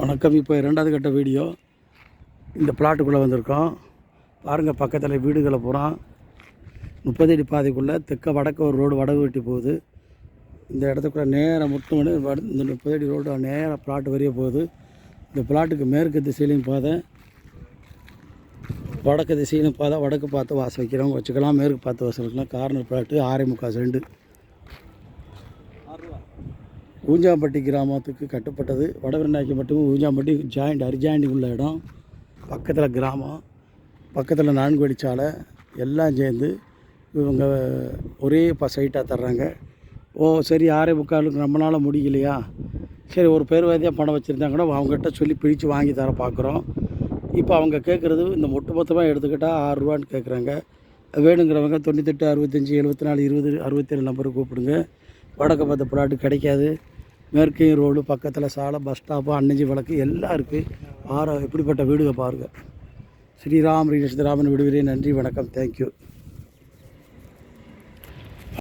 வணக்கம். இப்போ ரெண்டாவது கட்ட வீடியோ. இந்த பிளாட்டுக்குள்ளே வந்திருக்கோம். பாருங்கள் பக்கத்தில் வீடுகளை பூரா. முப்பது அடி பாதைக்குள்ளே தெற்க வடக்கு ஒரு ரோடு வடகு வெட்டி போகுது. இந்த இடத்துக்குள்ள நேராக முட்டு மணி இந்த முப்பது அடி ரோடு நேராக பிளாட்டு வரைய போகுது. இந்த பிளாட்டுக்கு மேற்கு திசையிலையும் பாதை. வடக்கு திசையிலும் பாதை. வடக்கு பார்த்து வாசல் வைக்கிறவங்க வச்சுக்கலாம். மேற்கு பார்த்து வாசல் வைக்கலாம். கார்னர் பிளாட்டு ஆறே முக்கால் செண்டு. ஊஞ்சாம்பட்டி கிராமத்துக்கு கட்டுப்பட்டது. வடவிரநாயக்கி மட்டும் ஊஞ்சாம்பட்டி ஜாயிண்ட் அரிஜாயிண்ட் உள்ள இடம். பக்கத்தில் கிராமம். பக்கத்தில் நான்கு வழிச்சாலை. எல்லாம் சேர்ந்து இவங்க ஒரே ப சைட்டாக தர்றாங்க. ஓ சரி ஆறே முக்காலுக்கு நம்மளால் முடியலையா? சரி ஒரு பேர்வாதியாக பணம் வச்சுருந்தாங்கன்னா அவங்ககிட்ட சொல்லி பிரித்து வாங்கி தர பார்க்குறோம் இப்போ அவங்க கேட்குறது இந்த மொட்டு மொத்தமாக எடுத்துக்கிட்டால் ஆறுரூவான்னு கேட்குறாங்க வேணுங்கிறவங்க தொண்ணூத்தெட்டு அறுபத்தஞ்சி எழுபத்தி நாலு இருபது அறுபத்தேழு நம்பருக்கு கூப்பிடுங்க. வடக்கு பார்த்த பிளாட்டு கிடைக்காது. மேற்கையும் ரோடு பக்கத்தில் சாலை பஸ் ஸ்டாப்பு அன்னஞ்சி விளக்கு எல்லாம் இருக்குது ஆற எப்படிப்பட்ட வீடுகள் பாருங்கள் ஸ்ரீராம் ஸ்ரீராமன் விடுவிறேன் நன்றி வணக்கம். தேங்க்யூ